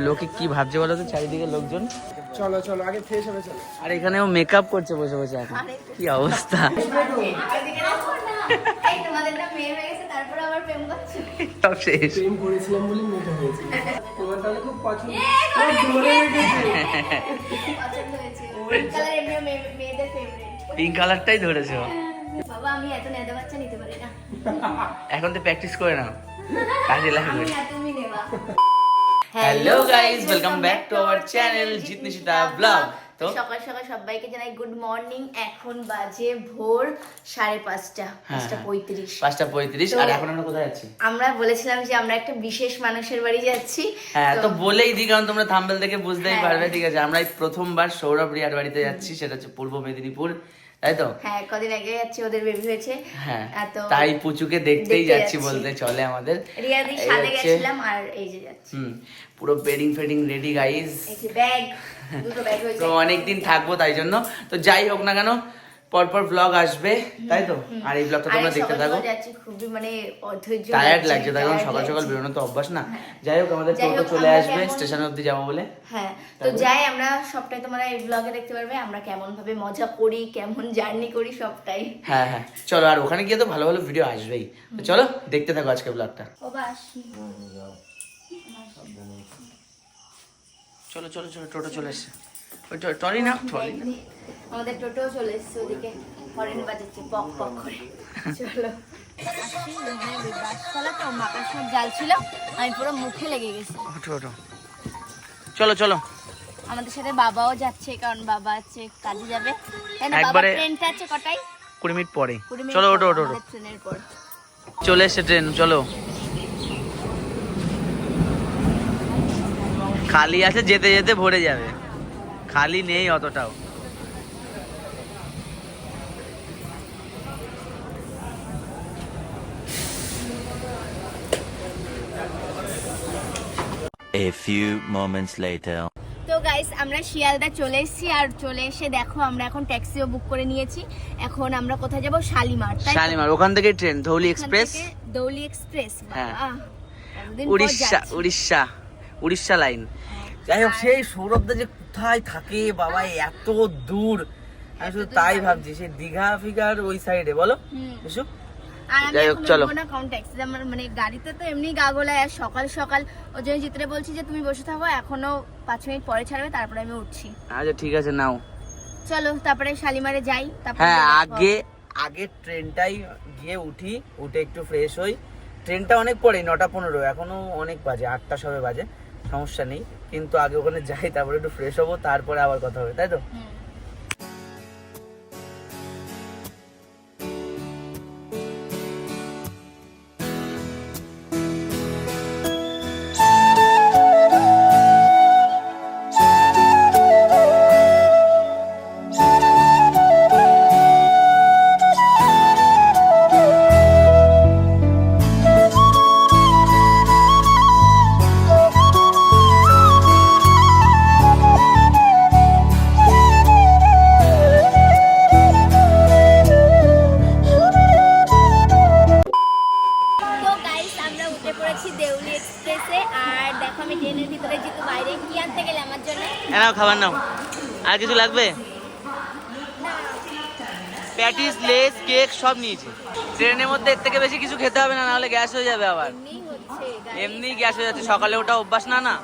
লোকে কি ভাবছে বলো তো চারিদিকে লোকজন চলো চলো আগে ফ্রেশ হবে চলো আর এখানেও মেকআপ করছে বসে বসে এখন কি অবস্থা এই তোমাদের না মেয়ে হয়ে গেছে তারপরে আবার প্রেম করছ সব শেষ প্রেম করেছিলাম বলে মেয়েটা হয়েছে তোমার তাহলে খুব পছন্দ এ, করে রেখেছে। পছন্দ হয়েছে পিঙ্ক কালার এমনিও মেয়ে- মেয়েদের ফেভারিট পিঙ্ক কালারটাই ধরেছে ও। বাবা আমি এত নেদা বাচ্চা নিতে পারি না এখন তো প্র্যাকটিস করে নাও কাজে লাগবে না তুমি নেবা hello guys welcome back to our channel Jitnishita vlog তো সকাল সকাল সবাইকে জানাই গুড মর্নিং এখন বাজে ভোর সাড়ে পাঁচটা পাঁচটা পঁয়ত্রিশ। পাঁচটা পঁয়ত্রিশ। আর এখন আমরা কোথায় যাচ্ছি? আমরা বলেছিলাম যে আমরা একটা বিশেষ মানুষের বাড়ি যাচ্ছি। হ্যাঁ তো বলেই দিই কারণ তোমরা থাম্বেল থেকে বুঝতেই হ্যাঁ। পারবে। ঠিক আছে আমরা এই প্রথমবার সৌরভ রিয়ার বাড়িতে যাচ্ছি। সেটা হচ্ছে পূর্ব মেদিনীপুর। তাই তো? হ্যাঁ কদিন আগে যাচ্ছি ওদের বেবি হয়েছে। হ্যাঁ তাই পুচুকে দেখতেই যাচ্ছি। বলতে চলে আমাদের। রিয়াদি সাথে গেছিলাম আর এই যে যাচ্ছি। হুম পুরো বেডিং ফেডিং রেডি গাইস ব্যাগ দুটো ব্যাগ হয়েছে। তো অনেকদিন থাকব তাই জন্য। তো যাই হোক না কেন পরপর ব্লগ আসবে তাই তো? আর এই ব্লগটা তোমরা দেখতে থাকো। খুবই মানে টায়ার্ড লাগছে, তাই কারণ সকাল সকাল বেরোনো তো অভ্যাস না। যাই হোক আমাদের টোটো চলে আসবে স্টেশন অবধি যাব বলে। হ্যাঁ তো যাই আমরা সবটাই তোমরা এই ব্লগে দেখতে পারবে আমরা কেমন ভাবে মজা করি কেমন জার্নি করি সবটাই। হ্যাঁ হ্যাঁ। চলো আর ওখানে গিয়ে তো ভালো ভালো ভিডিও আসবেই। তো চলো দেখতে থাকো আজকে ব্লগটা চলো চলো চলো টোটো চলে এসছে। ওই টো- ট্রলি না ট্রলি না। আমাদের টোটো চলে এসছে ওদিকে। হরেন বাজাচ্ছে পক পক করে। চলো। জাল ছিল আমি পুরো মুখে লেগে গেছি চলো চলো। আমাদের সাথে বাবাও যাচ্ছে কারণ বাবা আছে কাজে যাবে। তাই না? বাবা ট্রেনটা আছে কটাই কুড়ি মিনিট পরে। চলো ট্রেনের পর। চলে ট্রেন চলো। খালি আছে যেতে যেতে ভরে যাবে। খালি নেই অতটাও। A few moments later. তো গাইস আমরা শিয়ালদা চলে এসেছি আর চলে এসে দেখো আমরা এখন ট্যাক্সিও বুক করে নিয়েছি এখন আমরা কোথায় যাব শালিমার? শালিমার ওখান থেকে ট্রেন ধৌলি এক্সপ্রেস এক্সপ্রেস হ্যাঁ। পর উড়িষ্যা। উড়িষ্যা উড়িষ্যা লাইন যাই হোক সেই সৌরভদা যে কোথায় থাকে বাবা এত দূর আমি শুধু তাই ভাবছি সেই দীঘা ফিগার ওই সাইডে বলো হুম। যাই হোক, চলো। মানে গাড়িতে তো এমনি গা গোলায় আর সকাল সকাল ওই জন্য চিত্রে বলছি যে তুমি বসে থাকো এখনও পাঁচ মিনিট পরে ছাড়বে তারপরে আমি উঠছি। আচ্ছা ঠিক আছে নাও। চলো তারপরে শালিমারে যাই তারপরে হ্যাঁ আগে আগে ট্রেনটাই গিয়ে উঠি উঠে একটু ফ্রেশ হই। ট্রেনটা অনেক পরে নটা পনেরো এখনও অনেক বাজে আটটা সবে বাজে সমস্যা নেই। কিন্তু আগে ওখানে যাই তারপরে একটু ফ্রেশ হব তারপরে আবার কথা হবে তাই। তো? নাও। আর কিছু লাগবে? প্যাটিস লেস কেক সব নিয়েছি। ট্রেনের মধ্যে এর থেকে বেশি কিছু খেতে হবে না নাহলে গ্যাস হয়ে যাবে আবার। এমনি গ্যাস হয়ে যাচ্ছে। সকালে ওটা অভ্যাস না না?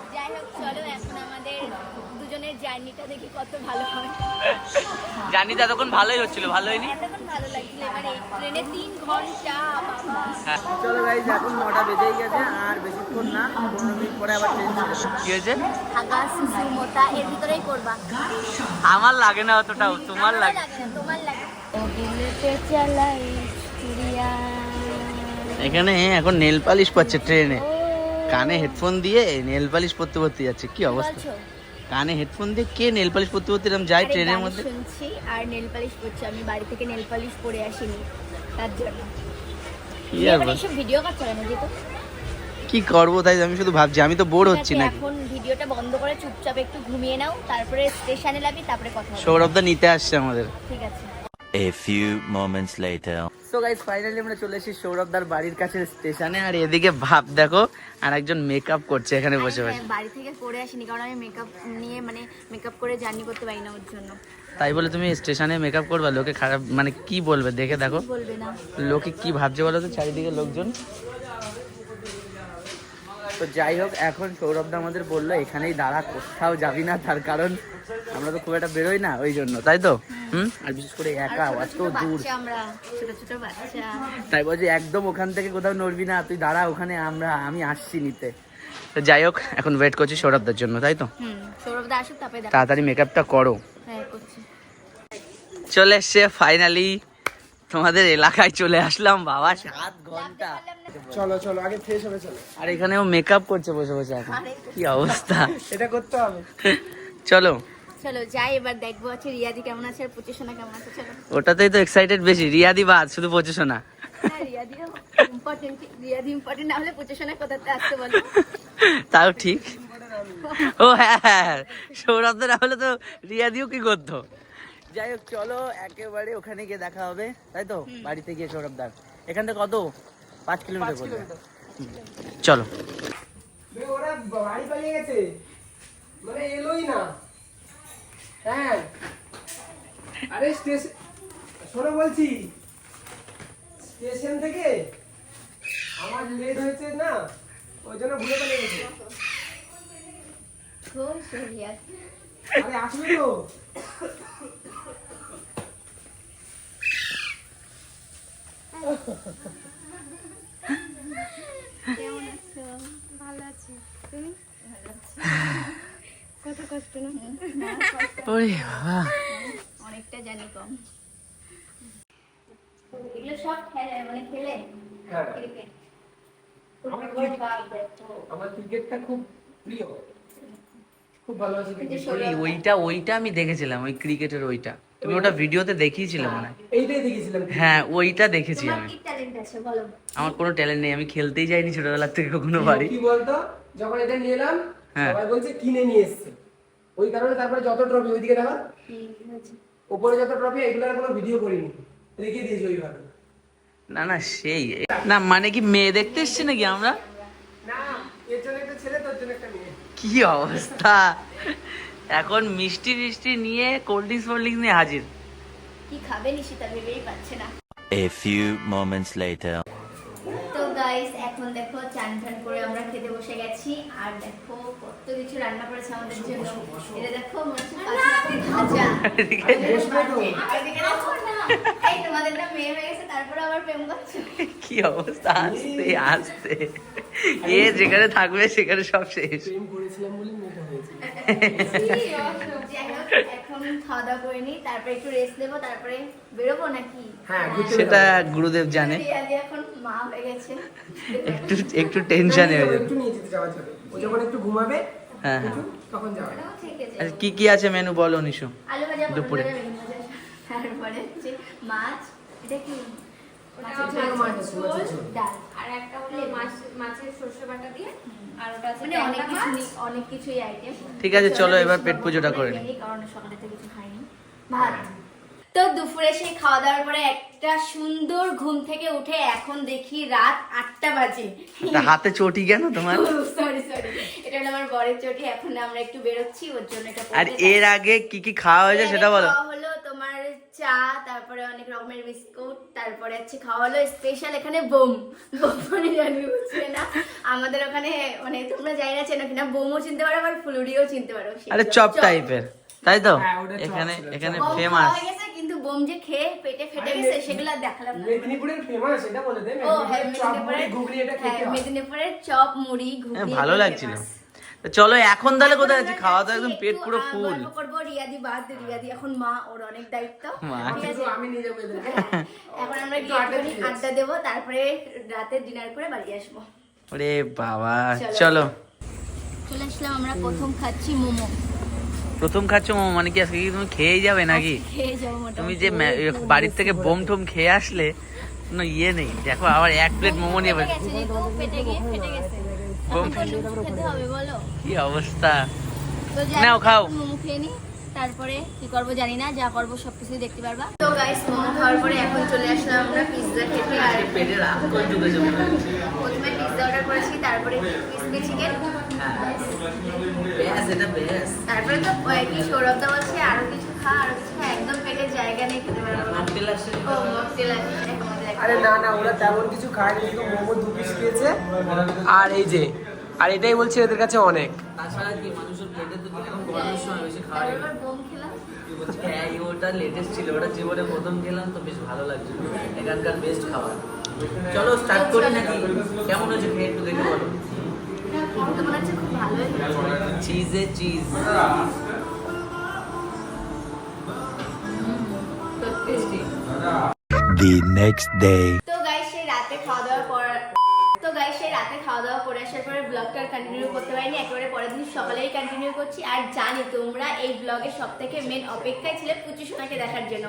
জার্নিটা দেখি কত ভালো হয়। জানি তো এতক্ষণ ভালোই হচ্ছিল ভালো হয়নি? ট্রেনে তিন ঘণ্টা চলো গাইজ এখন নটা বেজেই গেছে আর বেশিক্ষণ না পনেরো মিনিট পরে আবার ট্রেন কি হয়েছে? এর ভিতরেই করবা আমার লাগে না অতটাও তোমার লাগে? তোমার লাগে। এখানে এখন নেল পালিশ পাচ্ছে ট্রেনে। কানে হেডফোন দিয়ে নেল পালিশ পরতে পরতে যাচ্ছে কি অবস্থা? কানে হেডফোন দিয়ে কে নেল পালিশ পরতে পরতে এরকম যায় ট্রেনের মধ্যে? শুনছি আর নেল পালিশ করছি আমি বাড়ি থেকে নেল পালিশ পরে আসিনি তার জন্য। ভিডিও করছ কেন যেহেতু কি করব তাই আমি শুধু ভাবছি আমি তো বোর হচ্ছি না এখন ভিডিওটা বন্ধ করে চুপচাপ একটু ঘুমিয়ে নাও তারপরে স্টেশনে যাবি তারপরে কথা সৌরভ দা নিতে আসছে আমাদের। ঠিক আছে। A few moments later. So guys finally আমরা চলে এসেছি সৌরভদার বাড়ির কাছে স্টেশনে। আর এদিকে ভাব দেখো আর একজন মেকআপ করছে এখানে বসে বসে হ্যাঁ, বাড়ি থেকে করে আসিনি কারণ আমি মেকআপ নিয়ে মানে মেকআপ করে জার্নি করতে পারি না ওর জন্য। তাই বলে তুমি স্টেশনে মেকআপ করবা? লোকে খারাপ মানে কি বলবে? দেখে দেখো। বলবে না। লোকে কি ভাবছে বলো তো? চারিদিকে লোকজন। তো যাই হোক এখন সৌরভদা আমাদের বলল এখানেই দাঁড়া কোথাও যাবি না। তার কারণ আমরা তো খুব একটা বেরোই না ওই জন্য তাই তো? হুম? আর বিশেষ করে একা আর আজ ছোট দূর। তাই বলছি একদম ওখান থেকে কোথাও নড়বি না তুই দাঁড়া ওখানে আমরা আমি আসছি নিতে। তো যাই হোক এখন ওয়েট করছি সৌরভদার জন্য তাই তো? তাড়াতাড়ি মেকআপটা করো। হ্যাঁ চলে এসছে ফাইনালি তোমাদের এলাকায় চলে আসলাম বাবা। সাত ঘণ্টা। চলো চলো আগে ফ্রেশ হবে চলো। আর এখানেও মেকআপ করছে বসে বসে এখন। কি অবস্থা? এটা করতে হবে। চলো। চলো যাই এবার দেখব হচ্ছে রিয়াদি কেমন আছে আর পুচিসোনা কেমন আছে চলো। ওটাতেই তো এক্সাইটেড বেশি। রিয়াদি বাদ শুধু পঁচিশো না হ্যাঁ ইম্পর্টেন্ট রিয়াদি ইম্পর্টেন্ট না হলে পুচিসোনা কোথাতে আসতে বলো। তাও ঠিক। ও হ্যাঁ হ্যাঁ সৌরভ না হলে তো রিয়াদিও কি করতো? যাই হোক চলো একেবারে ওখানে গিয়ে দেখা হবে তাই তো? বাড়িতে গিয়ে সৌরভদার এখান থেকে কত? পাঁচ কিলোমিটার করবে চলো। ওরা বাড়ি পালিয়ে গেছে। মানে এলোই না। হ্যাঁ। আরে স্টেশন শোনো বলছি। স্টেশন থেকে আমার লেট হয়েছে না ওই জন্য ভুলে পালিয়ে গেছে। খুব সিরিয়াস আরে আসবে তো। কেমন আছো? ভালো আছি। তুমি? কত কষ্ট না? ওরে বাবা। অনেকটা জানি কম। এগুলো সব খেলে মানে খেলে? হ্যাঁ। ক্রিকেট আমার আমার ক্রিকেটটা খুব প্রিয়। খুব ভালোবাসি ওইটা ওইটা আমি দেখেছিলাম ওই ক্রিকেটের ওইটা। তুমি ওটা ভিডিওতে দেখিয়েছিলে মনে হয়। এইটাই দেখেছিলাম হ্যাঁ ওইটা দেখেছি আমি। কি ট্যালেন্ট আছে বলো? আমার কোনো ট্যালেন্ট নেই আমি খেলতেই যাইনি ছোটবেলার থেকে কখনো বাড়ি। কি বলতো যখন এটা নিয়ে এলাম হ্যাঁ। সবাই বলছে কিনে নিয়ে এসছে। ওই কারণে তারপরে যত ট্রফি ওইদিকে দেখা। উপরে যত ট্রফি এগুলোর কোনো ভিডিও করিনি। রেখে দিয়েছি ওইভাবে। না না সেই না মানে কি মেয়ে দেখতে এসছি নাকি আমরা? না এর জন্য একটা ছেলে তোর জন্য একটা মেয়ে। কি অবস্থা? এখন মিষ্টি মিষ্টি নিয়ে কোল্ড ড্রিঙ্কস ফোল্ড ড্রিঙ্কস নিয়ে হাজির। কি খাবে নিশিতা ভেবেই পাচ্ছে না। A few moments later. তো গাইস এখন দেখো চান টান করে আমরা খেতে বসে গেছি আর দেখো কত কিছু রান্না করেছে আমাদের জন্য। এটা দেখো মনে ভাজা। এই তোমাদের না মেয়ে হয়ে গেছে তারপরে আবার প্রেম করছ। কি অবস্থা? আসতে আসতে। এ যেখানে থাকবে সেখানে সব শেষ। প্রেম করেছিলাম বলে মেয়েটা একটু রেস্ট নেব তারপরে বেরোবো নাকি? হ্যাঁ, সেটা গুরুদেব জানে। রিয়াদি এখন মা হয়ে গেছে। একটু একটু টেনশনে হয়ে যাবে। যখন একটু ঘুমাবে হ্যাঁ হ্যাঁ। আছে। আচ্ছা কি কি আছে মেনু বলো নিশু। আলু ভাজা পটল দুপুরে। তারপরে মাছ এটা কি? আর একটা হলো মাছ মাছের সর্ষে বাটা দিয়ে আর ওটা মানে অনেক কিছু নি- অনেক কিছুই আইটেম। ঠিক আছে, চলো এবার পেট পুজোটা করে নিই। কারণ সকালে থেকে কিছু খাইনি। ভাত। তো দুপুরে সেই খাওয়া দাওয়ার পরে একটা সুন্দর ঘুম থেকে উঠে এখন দেখি রাত আটটা বাজে। হাতে চটি কেন তোমার? সরি সরি এটা আমার বরের চটি এখন আমরা একটু বেরোচ্ছি ওর জন্য এটা আর এর আগে কি কি খাওয়া হয়েছে সেটা বলো। হলো তোমার চা তারপরে অনেক রকমের বিস্কুট তারপরে হচ্ছে খাওয়া হলো স্পেশাল এখানে বোম। বোম মানে জানবি বুঝবে না আমাদের ওখানে মানে তোমরা যাই না চেনো কিনা বোমও চিনতে পারো আবার ফুলুরিও চিনতে পারো। আরে চপ টাইপের তাই তো? হ্যাঁ, এখানে এখানে ফেমাস বোম যে খেয়ে পেটে ফেটে গেছে সেগুলো দেখালাম না। মেদিনীপুরের ফেমাস এটা বলে দে হ্যাঁ মেদিনীপুরের চপ মুড়ি ঘুগনি এটা হ্যাঁ, হয় মেদিনীপুরের চপ মুড়ি ঘুগনি ভালো লাগছিল। চলো এখন তাহলে কোথায় আছি? খাওয়া দাওয়া একদম পেট পুরো ফুল করব রিয়াদি বাদ রিয়াদি এখন মা ওর অনেক দায়িত্ব। কিন্তু আমি নিয়ে যাব এখন আমরা গিয়ে আড্ডা আড্ডা দেবো তারপরে রাতে ডিনার করে বাড়ি আসব। ওরে বাবা চলো। চলো। চলে আসলাম আমরা প্রথম খাচ্ছি মোমো। প্রথম খাচ্ছ মোমো মানে কি আজকে কি তুমি খেয়েই যাবে নাকি? খেয়ে তুমি যে বাড়ির থেকে বোম টোম খেয়ে আসলে কোনো ইয়ে নেই। দেখো আবার এক প্লেট মোমো নিয়ে কি অবস্থা? নাও, খাও। খেয়ে তারপরে কি করব জানি না যা করব সব কিছুই দেখতে পারবা। তো গাইস মোমো খাওয়ার পরে এখন চলে আসলাম আমরা পিৎজা খেতে। আর প্রথমে পিৎজা অর্ডার করেছি তারপরে ক্রিসপি চিকেন তারপরে তো ওই কি সৌরভদা বলছে আরও কিছু খা আরও কিছু খা একদম পেটের জায়গা নেই খেতে পারব মকটেল আসছে ও মকটেল আছে দেখো আমাদের একটা। আরে না না ওরা তেমন কিছু খায়নি শুধু মোমো দু পিস খেয়েছে। আর এই যে আর এটাই বলছে এদের কাছে অনেক। তাছাড়া কি মানুষের পেটে তো কীরকম গরমের সময় বেশি খাওয়া তারপর বোম খেলাম হ্যাঁ এই ওটা লেটেস্ট ছিল ওটা জীবনে প্রথম খেলাম তো বেশ ভালো লাগছিল এখানকার বেস্ট খাবার। চলো স্টার্ট করি নাকি? কেমন হয়েছে খেয়ে একটু দেখে বলো। তো মনে হচ্ছে খুব ভালোই হয়েছে। চিজে cheese tasty The next day. তো গাইস সেই রাতে খাওয়া দাওয়া পর তো গাইস সেই রাতে খাওয়া দাওয়া করে আসার পরে ব্লগটা কন্টিনিউ করতে পারিনি একেবারে পরের দিন সকালেই কন্টিনিউ করছি। আর জানি তোমরা এই ব্লগের সব থেকে মেন অপেক্ষায় ছিলে পুচু সোনাকে দেখার জন্য।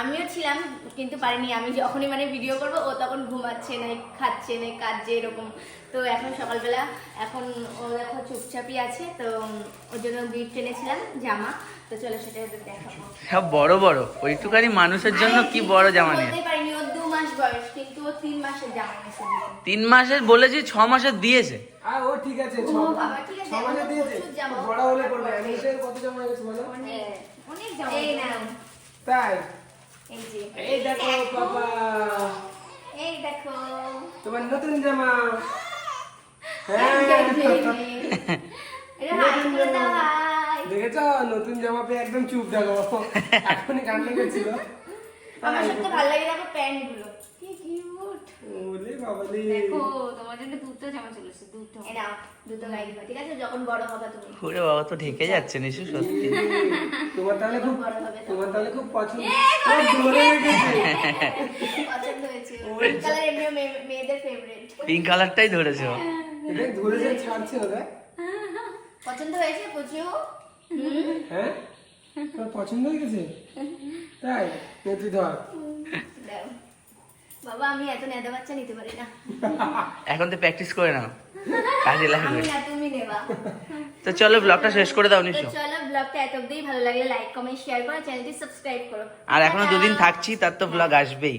আমিও ছিলাম কিন্তু পারিনি। আমি যখনই মানে ভিডিও করব ও তখন ঘুমাচ্ছে না খাচ্ছে না কাজছে এরকম। তো এখন সকালবেলা এখন ও দেখো চুপচাপই আছে তো ওর জন্য গিফট এনেছিলাম জামা। তো চলো সেটা দেখাবো। সব বড় বড়। ওইটুকানি মানুষের জন্য কি বড় জামা নিয়ে? পারিনি ওর মাস বয়স কিন্তু ও তিন মাসের জামা তিন মাসের বলেছি ছ মাসের দিয়েছে। আর ও ঠিক আছে ও ঠিক আছে, ছ মাসে দিয়েছে। বড় হলে করবে অ্যানিমেশন কত জামা হয়ে বলো? অনেক অনেক জামা এই নাও। তাই? এই যে। এই দেখো বাবা। এই দেখো। তোমার নতুন জামা। হ্যাঁ। এটা হাই করে দাও হাই। দেখেছ? নতুন জামা পেয়ে একদম চুপ দেখো এখনই কান্না করছিল। আমার সত্যি ভালো লাগে দেখো প্যান্টগুলো কি কিউট ওলে বাবালে দেখো তোমার জন্য দুটো জামা চলেছে দুটো। এই নাও দুটো গাই দিবা ঠিক আছে? যখন বড় হবে তুমি। ওরে বাবা তো ঢেকে যাচ্ছে নিশু সত্যি। তোমার তাহলে খুব বড় হবে তোমার তাহলে খুব পছন্দ। খুব ধরে পছন্দ হয়েছে। কালার এমনিও মেয়ে- মেয়েদের ফেভারিট পিঙ্ক কালারটাই ধরেছে। ও। এটা ধরে যে ছাড়ছে না দেখ পছন্দ হয়েছে বুঝিও। হ্যাঁ? তোর পছন্দ হয়ে গেছে? তাই? নে তুই ধর বাবা আমি এত নেদা বাচ্চা নিতে পারি না। এখন তো প্র্যাকটিস করে নাও। কাজে লাগবে। আমি না তুমি নেবা। তো চলো ব্লগটা শেষ করে দাও তো চলো ব্লগটা এত অবধি ভালো লাগলে লাইক কমেন্ট শেয়ার করো চ্যানেলটি সাবস্ক্রাইব করো। আর এখনও দুদিন থাকছি তার তো ব্লগ আসবেই।